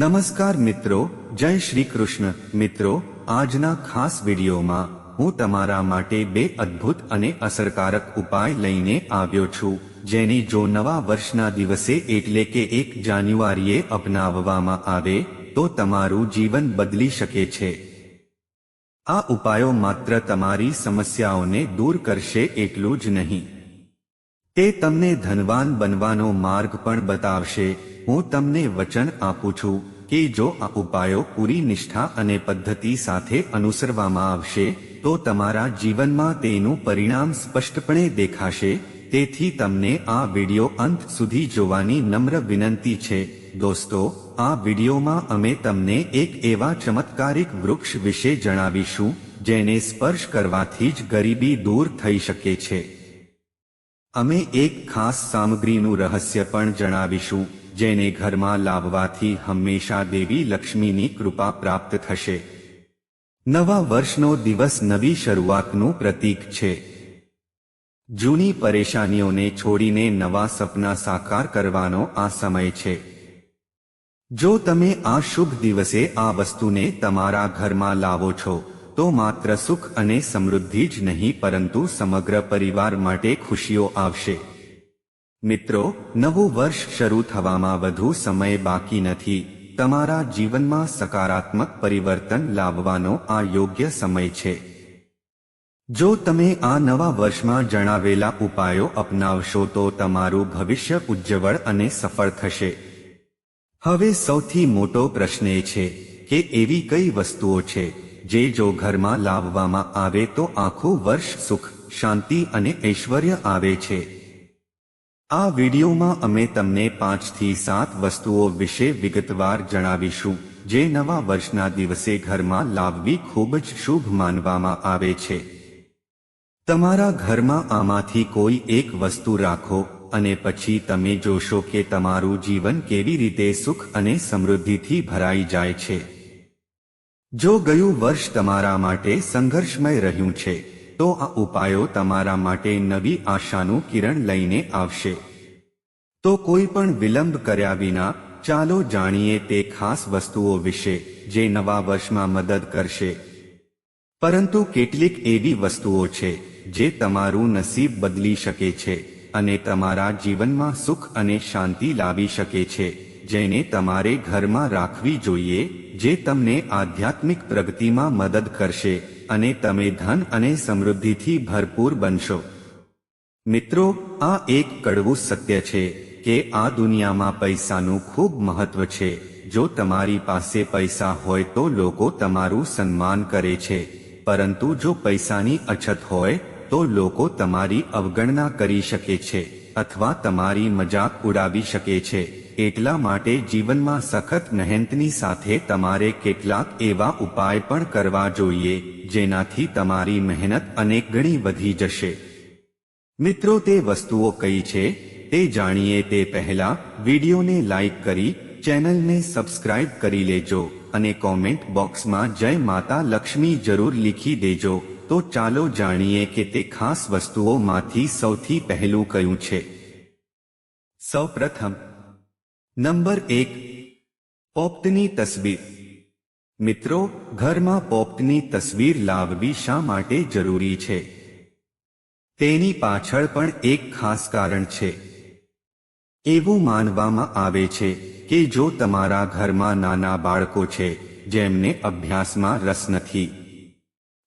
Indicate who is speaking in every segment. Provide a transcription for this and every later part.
Speaker 1: નમસ્કાર મિત્રો, જય શ્રી કૃષ્ણ. મિત્રો, આજના ખાસ વિડીયોમાં હું તમારા માટે બે અદ્ભુત અને અસરકારક ઉપાય લઈને આવ્યો છું, જેની જો નવા વર્ષના દિવસે એટલે કે એક જાન્યુઆરીએ અપનાવવામાં આવે, તો તમારું જીવન બદલી શકે છે. આ ઉપાયો માત્ર તમારી સમસ્યાઓને દૂર કરશે એટલું જ નહીં. તે તમને ધનવાન બનવાનો માર્ગ પણ બતાવશે. હું તમને વચન આપું છું કે જો આ ઉપાયો પૂરી નિષ્ઠા અને પદ્ધતિ સાથે અનુસરવામાં આવશે, તો તમારા જીવનમાં તેનું પરિણામ સ્પષ્ટપણે દેખાશે. તેથી તમને આ વિડિયો અંત સુધી જોવાની નમ્ર વિનંતી છે. દોસ્તો, આ વિડિયોમાં અમે તમને એક એવા ચમત્કારિક વૃક્ષ વિશે જણાવીશું, જેને સ્પર્શ કરવાથી જ ગરીબી દૂર થઈ શકે છે. અમે એક ખાસ સામગ્રીનું રહસ્ય પણ જણાવીશું, જેને ઘરમાં લાવવાથી હંમેશા દેવી લક્ષ્મીની કૃપા પ્રાપ્ત થશે. નવા વર્ષનો દિવસ નવી શરૂઆતનું પ્રતીક છે. જૂની પરેશાનીઓને છોડીને નવા સપના સાકાર કરવાનો આ સમય છે. જો તમે આ શુભ દિવસે આ વસ્તુને તમારા ઘરમાં લાવો છો તો માત્ર સુખ અને સમૃદ્ધિ જ નહીં, પરંતુ સમગ્ર પરિવાર માટે ખુશીઓ આવશે. મિત્રો, નવું વર્ષ શરૂ થવામાં વધુ સમય બાકી નથી. તમારા જીવનમાં સકારાત્મક પરિવર્તન લાવવાનો આ યોગ્ય સમય છે. જો તમે આ નવા વર્ષમાં જણાવેલા ઉપાયો અપનાવશો, તો તમારું ભવિષ્ય ઉજ્જવળ અને સફળ થશે. હવે સૌથી મોટો પ્રશ્ન એ છે કે એવી કઈ વસ્તુઓ છે જે જો ઘરમાં લાવવામાં આવે તો આખું વર્ષ સુખ, શાંતિ અને ઐશ્વર્ય આવે છે. આ વિડીયોમાં અમે તમને પાંચથી સાત વસ્તુઓ વિશે વિગતવાર જણાવીશું, જે નવા વર્ષના દિવસે ઘરમાં લાવવી ખૂબ જ શુભ માનવામાં આવે છે. તમારા ઘરમાં આમાંથી કોઈ એક વસ્તુ રાખો, અને પછી તમે જોશો કે તમારું જીવન કેવી રીતે સુખ અને સમૃદ્ધિથી ભરાઈ જાય છે. જો ગયું વર્ષ તમારા માટે સંઘર્ષમય રહ્યું છે, તો આ ઉપાયો તમારા માટે નવી આશાનું કિરણ લઈને આવશે. તો કોઈ પણ વિલંબ કર્યા વિના, ચાલો જાણીએ તે ખાસ વસ્તુઓ વિશે, જે નવા વર્ષમાં મદદ કરશે. પરંતુ કેટલીક એવી વસ્તુઓ છે, જે તમારું નસીબ બદલી શકે છે, અને તમારા જીવનમાં સુખ અને શાંતિ લાવી શકે છે. જેને તમારે ઘરમાં રાખવી જોઈએ, જે તમને આધ્યાત્મિક પ્રગતિમાં મદદ કરશે અને તમે ધન અને સમૃદ્ધિથી ભરપૂર બનશો. મિત્રો, આ એક કડવું સત્ય છે કે આ દુનિયામાં પૈસાનું ખૂબ મહત્વ છે. જો તમારી પાસે પૈસા હોય તો લોકો તમારું સન્માન કરે છે. પરંતુ જો પૈસાની અછત હોય, તો લોકો તમારી અવગણના કરી શકે છે અથવા તમારી મજાક ઉડાવી શકે છે. એટલા માટે જીવનમાં સખત મહેનતની સાથે તમારે કેટલાક એવા ઉપાય પણ કરવા જોઈએ, જેનાથી તમારી મહેનત અનેક ગણી વધી જશે. મિત્રો, તે વસ્તુઓ કઈ છે? તે જાણીએ તે પહેલા વિડીયોને લાઈક કરી, ચેનલને સબસ્ક્રાઇબ કરી લેજો અને કોમેન્ટ બોક્સમાં જય માતા લક્ષ્મી જરૂર લીખી દેજો. તો ચાલો જાણીએ કે તે ખાસ વસ્તુઓમાંથી સૌથી પહેલું કયું છે. સૌપ્રથમ નંબર એક, પોપ્તની તસવીર. મિત્રો, ઘરમાં પોપ્તની તસવીર લાવવી શા માટે જરૂરી છે? તેની પાછળ પણ એક ખાસ કારણ છે. એવું માનવામાં આવે છે કે જો તમારા ઘરમાં નાના બાળકો છે, જેમને અભ્યાસમાં રસ નથી,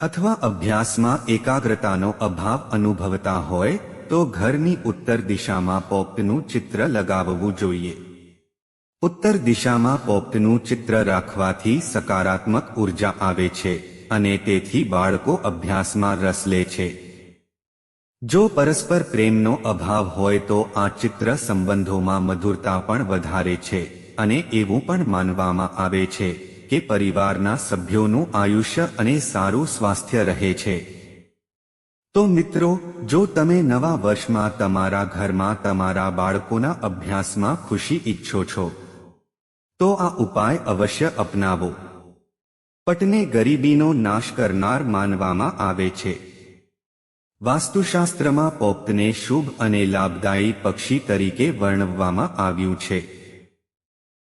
Speaker 1: અથવા અભ્યાસમાં એકાગ્રતાનો અભાવ અનુભવતા હોય, તો ઘરની ઉત્તર દિશામાં પોપ્તનું ચિત્ર લગાવવું જોઈએ. ઉત્તર દિશામાં પોપ્ટનું ચિત્ર રાખવાથી સકારાત્મક ઊર્જા આવે છે અને તેથી બાળકો અભ્યાસમાં રસ લે છે. જો પરસ્પર પ્રેમનો અભાવ હોય તો આ ચિત્ર સંબંધોમાં મધુરતા પણ વધારે છે અને એવું પણ માનવામાં આવે છે કે પરિવારના સભ્યોનું આયુષ્ય અને સારું સ્વાસ્થ્ય રહે છે. તો મિત્રો, જો તમે નવા વર્ષમાં તમારા ઘરમાં તમારા બાળકોના અભ્યાસમાં ખુશી ઈચ્છો છો તો આ ઉપાય અવશ્ય અપનાવો. પટને ગરીબીનો નાશ કરનાર માનવામાં આવે છે. વાસ્તુશાસ્ત્રમાં પોપ્તને શુભ અને લાભદાયી પક્ષી તરીકે વર્ણવવામાં આવ્યું છે.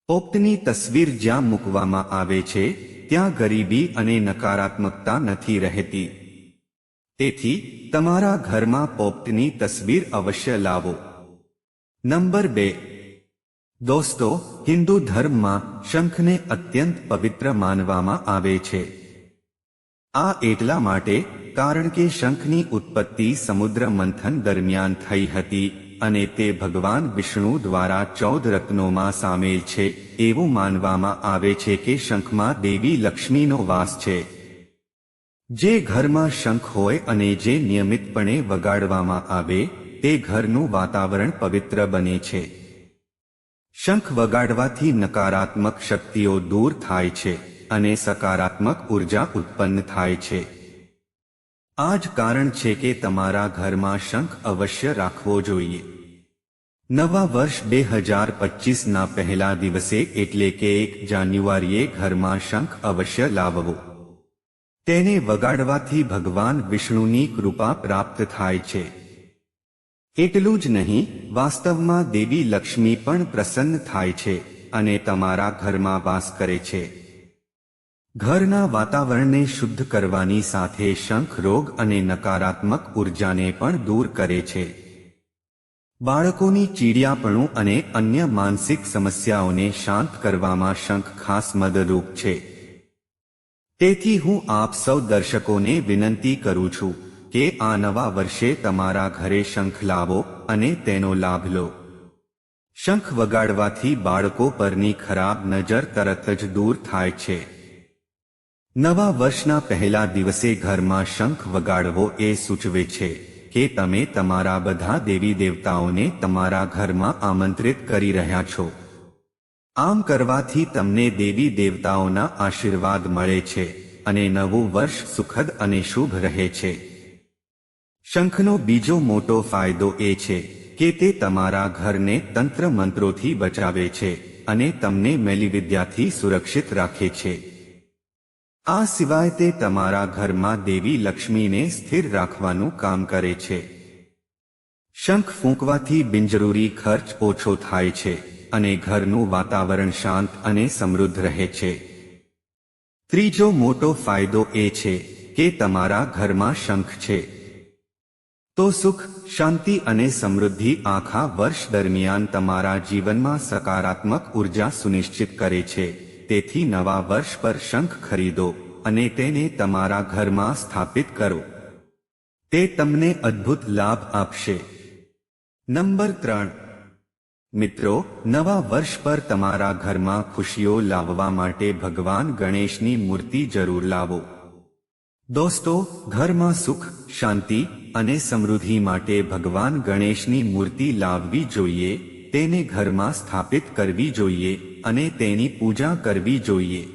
Speaker 1: પોપટની તસવીર જ્યાં મૂકવામાં આવે છે, ત્યાં ગરીબી અને નકારાત્મકતા નથી રહેતી. તેથી, તમારા ઘરમાં પોપ્તની તસવીર અવશ્ય લાવો. નંબર બે. દોસ્તો, હિન્દુ ધર્મમાં શંખને અત્યંત પવિત્ર માનવામાં આવે છે. આ એટલા માટે કારણ કે શંખની ઉત્પત્તિ સમુદ્ર મંથન દરમિયાન થઈ હતી અને તે ભગવાન વિષ્ણુ દ્વારા ચૌદ રત્નોમાં સામેલ છે, એવું માનવામાં આવે છે કે શંખમાં દેવી લક્ષ્મીનો વાસ છે. જે ઘરમાં શંખ હોય અને જે નિયમિતપણે વગાડવામાં આવે, તે ઘરનું વાતાવરણ પવિત્ર બને છે. શંખ વગાડવાથી નકારાત્મક શક્તિઓ દૂર થાય છે અને સકારાત્મક ઊર્જા ઉત્પન્ન થાય છે. આ જ કારણ છે કે તમારા ઘરમાં શંખ અવશ્ય રાખવો જોઈએ. નવા વર્ષ બે હજાર પચીસના પહેલા દિવસે એટલે કે એક જાન્યુઆરીએ ઘરમાં શંખ અવશ્ય લાવવો. તેને વગાડવાથી ભગવાન વિષ્ણુની કૃપા પ્રાપ્ત થાય છે. એટલું જ નહીં, વાસ્તવમાં દેવી લક્ષ્મી પણ પ્રસન્ન થાય છે અને તમારા ઘરમાં વાસ કરે છે. ઘરના વાતાવરણને શુદ્ધ કરવાની સાથે શંખ રોગ અને નકારાત્મક ઉર્જાને પણ દૂર કરે છે. બાળકોની ચીડિયાપણું અને અન્ય માનસિક સમસ્યાઓને શાંત કરવામાં શંખ ખાસ મદદરૂપ છે. તેથી હું આપ સૌ દર્શકોને વિનંતી કરું છું કે આ નવા વર્ષે તમારા ઘરે શંખ લાવો અને તેનો લાભ લો. શંખ વગાડવાથી બાળકો પરની ખરાબ નજર તરત જ દૂર થાય છે. નવા વર્ષના પહેલા દિવસે ઘરમાં શંખ વગાડવો એ સૂચવે છે કે તમે તમારા બધા દેવી દેવતાઓને તમારા ઘરમાં આમંત્રિત કરી રહ્યા છો. આમ કરવાથી તમને દેવી દેવતાઓના આશીર્વાદ મળે છે અને નવું વર્ષ સુખદ અને શુભ રહે છે. શંખનો બીજો મોટો ફાયદો એ છે કે તે તમારા ઘરને તંત્ર મંત્રોથી બચાવે છે અને તમને મેલીવિદ્યાથી સુરક્ષિત રાખે છે. આ સિવાય તે તમારા ઘરમાં દેવી લક્ષ્મીને સ્થિર રાખવાનું કામ કરે છે. શંખ ફૂંકવાથી બિનજરૂરી ખર્ચ ઓછો થાય છે અને ઘરનું વાતાવરણ શાંત અને સમૃદ્ધ રહે છે. ત્રીજો મોટો ફાયદો એ છે કે તમારા ઘરમાં શંખ છે. તો સુખ, શાંતિ અને સમૃદ્ધિ આખા વર્ષ દરમિયાન તમારા જીવનમાં સકારાત્મક ઊર્જા સુનિશ્ચિત કરે છે. તેથી નવા વર્ષ પર શંખ ખરીદો અને તેને તમારા ઘરમાં સ્થાપિત કરો. તે તમને અદ્ભુત લાભ આપશે. નંબર ત્રણ. મિત્રો, નવા વર્ષ પર તમારા ઘરમાં ખુશીઓ લાવવા માટે ભગવાન ગણેશની મૂર્તિ જરૂર લાવો. દોસ્તો, ઘરમાં સુખ, શાંતિ અને સમૃદ્ધિ માટે ભગવાન ગણેશની મૂર્તિ લાવવી જોઈએ, તેને ઘરમાં સ્થાપિત કરવી જોઈએ અને તેની પૂજા કરવી જોઈએ.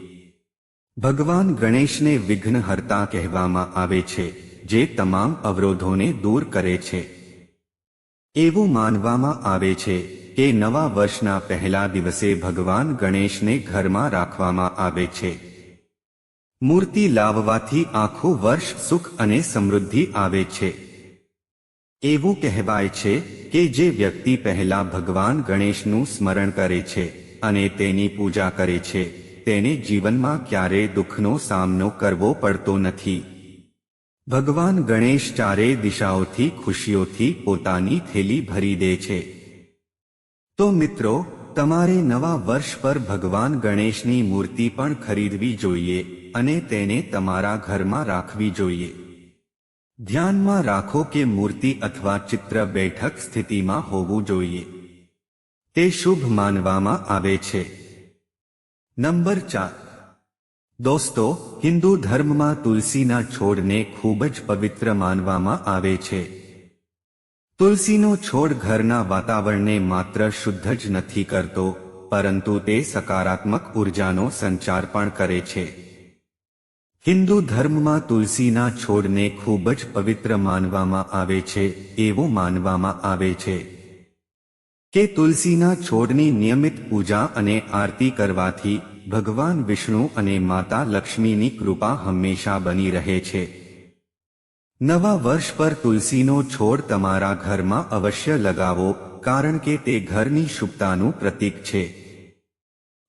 Speaker 1: ભગવાન ગણેશને વિઘ્નહર્તા કહેવામાં આવે છે, જે તમામ અવરોધોને દૂર કરે છે. એવું માનવામાં આવે છે કે નવા વર્ષના પહેલા દિવસે ભગવાન ગણેશને ઘરમાં રાખવામાં આવે છે. મૂર્તિ લાવવાથી આખું વર્ષ સુખ અને સમૃદ્ધિ આવે છે. એવું કહેવાય છે કે જે વ્યક્તિ પહેલા ભગવાન ગણેશનું સ્મરણ કરે છે અને તેની પૂજા કરે છે, તેને જીવનમાં ક્યારેય દુઃખનો સામનો કરવો પડતો નથી. ભગવાન ગણેશ ચારે દિશાઓથી ખુશીઓથી પોતાની થેલી ભરી દે છે. તો મિત્રો, તમારે નવા વર્ષ પર ભગવાન ગણેશની મૂર્તિ પણ ખરીદવી જોઈએ અને તેને તમારા ઘરમાં રાખવી જોઈએ. ધ્યાનમાં રાખો કે મૂર્તિ અથવા ચિત્ર બેઠક સ્થિતિમાં હોવું જોઈએ. તે શુભ માનવામાં આવે છે. નંબર ચાર. દોસ્તો, હિન્દુ ધર્મમાં તુલસીના છોડને ખૂબ જ પવિત્ર માનવામાં આવે છે. તુલસીનો છોડ ઘરના વાતાવરણને માત્ર શુદ્ધ જ નથી કરતો, પરંતુ તે સકારાત્મક ઉર્જાનો સંચાર પણ કરે છે. હિન્દુ ધર્મમાં તુલસીના છોડને ખૂબ જ પવિત્ર માનવામાં આવે છે, એવું માનવામાં આવે છે. કે તુલસીના છોડની નિયમિત પૂજા અને આરતી કરવાથી ભગવાન વિષ્ણુ અને માતા લક્ષ્મીની કૃપા હંમેશા બની રહે છે. નવા વર્ષ પર તુલસીનો છોડ તમારા ઘરમાં અવશ્ય લગાવો, કારણ કે તે ઘરની શુભતાનું પ્રતીક છે.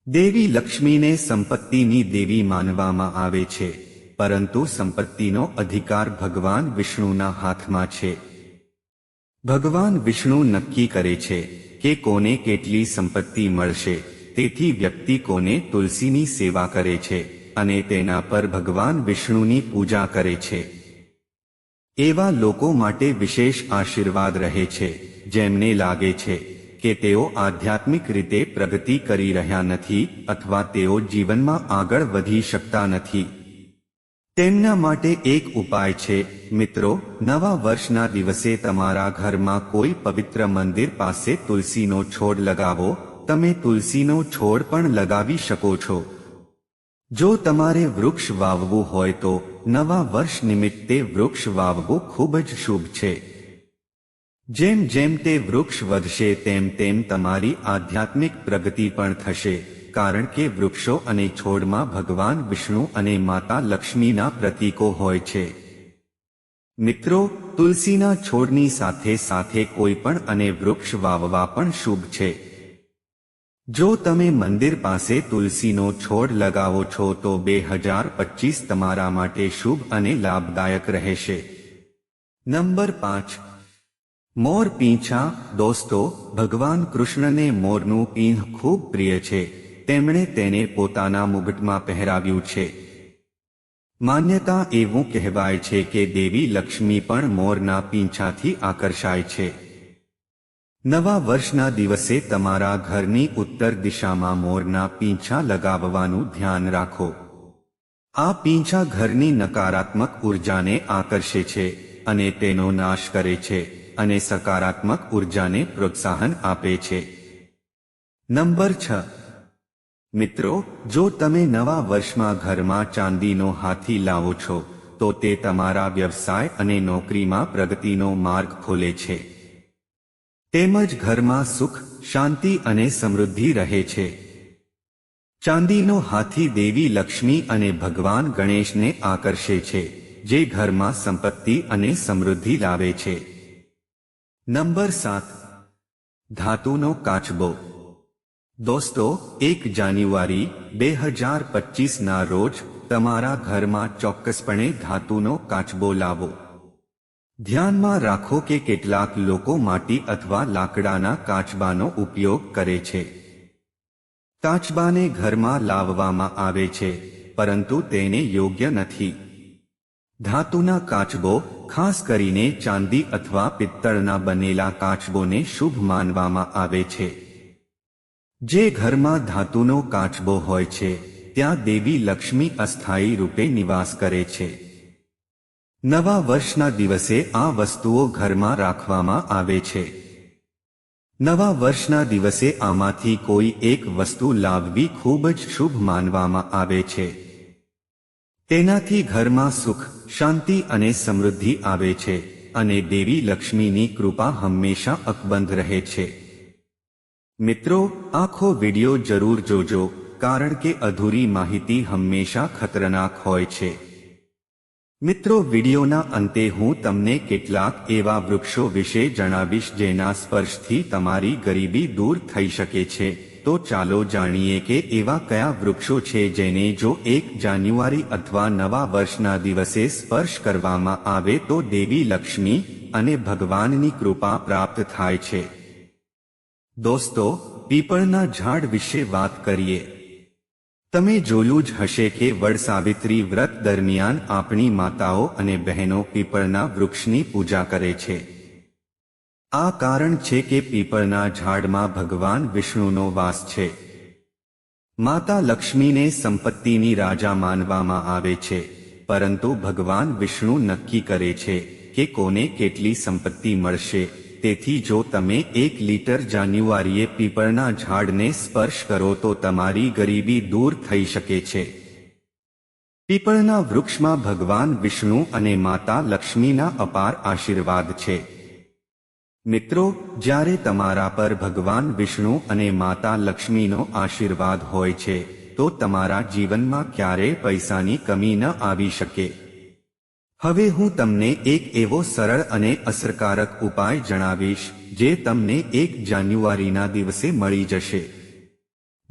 Speaker 1: દેવી લક્ષ્મીને સંપત્તિની દેવી માનવામાં આવે છે, પરંતુ સંપત્તિનો અધિકાર ભગવાન વિષ્ણુના હાથમાં છે. ભગવાન વિષ્ણુ નક્કી કરે છે કે કોને કેટલી સંપત્તિ મળશે, તેથી વ્યક્તિ કોને તુલસીની સેવા કરે છે અને તેના પર ભગવાન વિષ્ણુની પૂજા કરે છે. એવા લોકો માટે વિશેષ આશીર્વાદ રહે છે, જેમને લાગે છે કે તેઓ આધ્યાત્મિક રીતે પ્રગતિ કરી રહ્યા નથી અથવા તેઓ જીવનમાં આગળ વધી શકતા નથી. તેમના માટે એક ઉપાય છે, મિત્રો, નવા વર્ષના દિવસે તમારા ઘરમાં કોઈ પવિત્ર મંદિર પાસે તુલસીનો છોડ લગાવો, તમે તુલસીનો છોડ પણ લગાવી શકો છો. જો તમારે વૃક્ષ વાવવું હોય તો, નવા વર્ષ નિમિત્તે વૃક્ષ વાવવું ખૂબ જ શુભ છે. જેમ જેમ તે વૃક્ષ વધશે, તેમ તેમ તમારી આધ્યાત્મિક પ્રગતિ પણ થશે. કારણ કે વૃક્ષો અને છોડમાં ભગવાન વિષ્ણુ અને માતા લક્ષ્મીના પ્રતીકો હોય છે. મિત્રો, તુલસીના છોડની સાથે સાથે કોઈ પણ અને વૃક્ષ વાવવા પણ શુભ છે. જો તમે મંદિર પાસે તુલસીનો છોડ લગાવો છો, તો બે હજાર પચીસ તમારા માટે શુભ અને લાભદાયક રહેશે. નંબર પાંચ મોર પીંછા દોસ્તો, ભગવાન કૃષ્ણને મોરનું પીંહ ખૂબ પ્રિય છે. તેમણે તેને પોતાના મુગટમાં પહેરાવ્યું છે. માન્યતા એવું કહેવાય છે કે દેવી લક્ષ્મી પણ મોરના પીંછાથી આકર્ષાય છે. નવા વર્ષના દિવસે તમારા ઘરની ઉત્તર દિશામાં મોરના પીંછા લગાવવાનું ધ્યાન રાખો. આ પીંછા ઘરની નકારાત્મક ઉર્જાને આકર્ષે છે અને તેનો નાશ કરે છે. અને સકારાત્મક ઉર્જાને પ્રોત્સાહન આપે છે. નંબર છ. મિત્રો, જો તમે નવા વર્ષમાં ઘરમાં ચાંદીનો હાથી લાવો છો, તો તે તમારા વ્યવસાય અને નોકરીમાં પ્રગતિનો માર્ગ ખોલે છે. તેમજ ઘરમાં સુખ, શાંતિ અને સમૃદ્ધિ રહે છે. ચાંદીનો હાથી દેવી લક્ષ્મી અને ભગવાન ગણેશને આકર્ષે છે, જે ઘરમાં સંપત્તિ અને સમૃદ્ધિ લાવે છે. નંબર સાત. ધાતુનો કાચબો. દોસ્તો, એક જાન્યુઆરી બે હજાર પચીસના રોજ તમારા ઘરમાં ચોક્કસપણે ધાતુનો કાચબો લાવો. ધ્યાનમાં રાખો કે કેટલાક લોકો માટી અથવા લાકડાના કાચબાનો ઉપયોગ કરે છે. કાચબાને ઘરમાં લાવવામાં આવે છે, પરંતુ તેને યોગ્ય નથી. ધાતુના કાચબો, ખાસ કરીને ચાંદી અથવા પિત્તળના બનેલા કાચબોને શુભ માનવામાં આવે છે. જે ઘરમાં ધાતુનો કાચબો હોય છે, ત્યાં દેવી લક્ષ્મી અસ્થાયી રૂપે નિવાસ કરે છે. નવા વર્ષના દિવસે આ વસ્તુઓ ઘરમાં રાખવામાં આવે છે. નવા વર્ષના દિવસે આમાંથી કોઈ એક વસ્તુ લાવવી ખૂબ જ શુભ માનવામાં આવે છે. તેનાથી ઘરમાં સુખ, શાંતિ અને સમૃદ્ધિ આવે છે અને દેવી લક્ષ્મીની કૃપા હંમેશા અકબંધ રહે છે. મિત્રો, આખો વિડિયો જરૂર જોજો, કારણ કે અધૂરી માહિતી હંમેશા ખતરનાક હોય છે. મિત્રો, વિડિયોના અંતે હું તમને કેટલાક એવા વૃક્ષો વિશે જણાવીશ જેના સ્પર્શથી તમારી ગરીબી દૂર થઈ શકે છે. તો ચાલો જાણીએ કે એવા કયા વૃક્ષો છે જેને જો એક જાન્યુઆરી અથવા નવા વર્ષના દિવસે સ્પર્શ કરવામાં આવે તો દેવી લક્ષ્મી અને ભગવાનની કૃપા પ્રાપ્ત થાય છે. દોસ્તો, પીપળના ઝાડ વિશે વાત કરીએ. તમે જોયું જ હશે કે વડ સાવિત્રી વ્રત દરમિયાન આપણી માતાઓ અને બહેનો પીપળના વૃક્ષની પૂજા કરે છે. આ કારણ છે કે પીપળના ઝાડમાં ભગવાન વિષ્ણુનો વાસ છે. માતા લક્ષ્મીને સંપત્તિની રાજા માનવામાં આવે છે, પરંતુ ભગવાન વિષ્ણુ નક્કી કરે છે કે કોને કેટલી સંપત્તિ મળશે. તેથી જો તમે એક લીટર જાન્યુઆરીએ પીપળના ઝાડને સ્પર્શ કરો તો તમારી ગરીબી દૂર થઈ શકે છે. પીપળના વૃક્ષમાં ભગવાન વિષ્ણુ અને માતા લક્ષ્મીના અપાર આશીર્વાદ છે. મિત્રો, જ્યારે તમારા પર ભગવાન વિષ્ણુ અને માતા લક્ષ્મીનો આશીર્વાદ હોય છે, તો તમારા જીવનમાં ક્યારેય પૈસાની કમી ન આવી શકે. હવે હું તમને એક એવો સરળ અને અસરકારક ઉપાય જણાવીશ, જે તમને એક જાન્યુઆરીના દિવસે મળી જશે.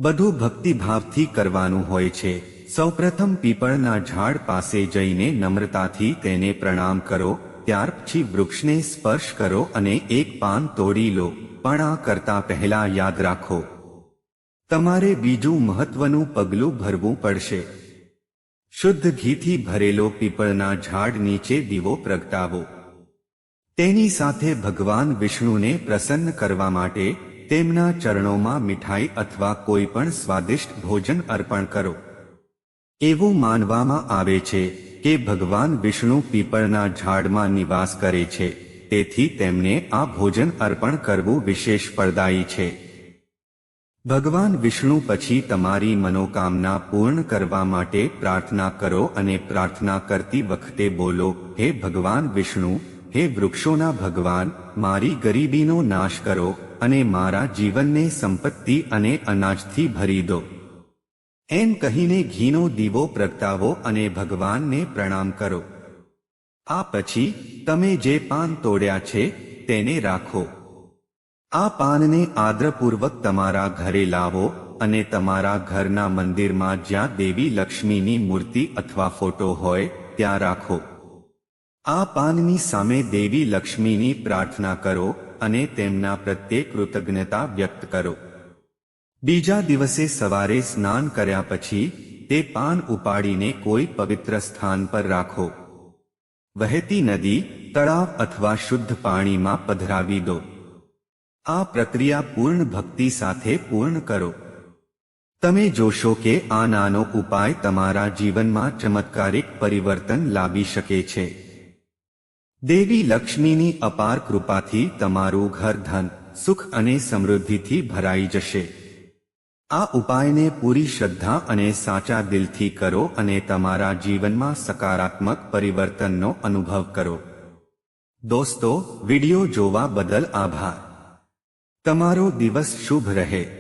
Speaker 1: બધું ભક્તિભાવથી કરવાનું હોય છે. સૌપ્રથમ પીપળના ઝાડ પાસે જઈને નમ્રતાથી તેને પ્રણામ કરો. ત્યાર પછી વૃક્ષને સ્પર્શ કરો અને એક પાન તોડી લો. પણ આ કરતા પહેલા યાદ રાખો. તમારે બીજું મહત્વનું પગલું ભરવું પડશે. શુદ્ધ ઘીથી ભરેલો પીપળના ઝાડ નીચે દીવો પ્રગટાવો. તેની સાથે ભગવાન વિષ્ણુને પ્રસન્ન કરવા માટે તેમના ચરણોમાં મીઠાઈ અથવા કોઈ પણ સ્વાદિષ્ટ ભોજન અર્પણ કરો. એવું માનવામાં આવે છે. કે ભગવાન વિષ્ણુ પીપળના ઝાડમાં નિવાસ કરે છે. તેથી તેમને આ ભોજન અર્પણ કરવું વિશેષ ફળદાયી છે. ભગવાન વિષ્ણુ પછી તમારી મનોકામના પૂર્ણ કરવા માટે પ્રાર્થના કરો અને પ્રાર્થના કરતી વખતે બોલો, હે ભગવાન વિષ્ણુ, હે વૃક્ષોના ભગવાન, મારી ગરીબીનો નાશ કરો અને મારા જીવનને સંપત્તિ અને અનાજથી ભરી દો. એમ કહીને ઘીનો દીવો પ્રગટાવો અને ભગવાનને પ્રણામ કરો. આ પછી તમે જે પાન તોડ્યા છે, તેને રાખો. આ પાનને આદ્રપૂર્વક તમારા ઘરે લાવો અને તમારા ઘરના મંદિરમાં જ્યાં દેવી લક્ષ્મીની મૂર્તિ અથવા ફોટો હોય, ત્યાં રાખો. આ પાનની સામે દેવી લક્ષ્મીની પ્રાર્થના કરો અને તેમના પ્રત્યે કૃતજ્ઞતા વ્યક્ત કરો. બીજા દિવસે સવારે સ્નાન કર્યા પછી તે પાન ઉપાડીને કોઈ પવિત્ર સ્થાન પર રાખો. વહેતી નદી, તળાવ અથવા શુદ્ધ પાણીમાં પધરાવી દો. આ પ્રક્રિયા પૂર્ણ ભક્તિ સાથે પૂર્ણ કરો. તમે જોશો કે આ નાનો ઉપાય તમારા જીવનમાં ચમત્કારિક પરિવર્તન લાવી શકે છે. દેવી લક્ષ્મીની અપાર કૃપાથી તમારું ઘર ધન સુખ અને સમૃદ્ધિથી ભરાઈ જશે. આ ઉપાયને પૂરી શ્રદ્ધા અને સાચા દિલથી કરો અને તમારા જીવનમાં સકારાત્મક પરિવર્તનનો અનુભવ કરો. દોસ્તો, વિડિયો જોવા બદલ આભાર. તમારો દિવસ શુભ રહે.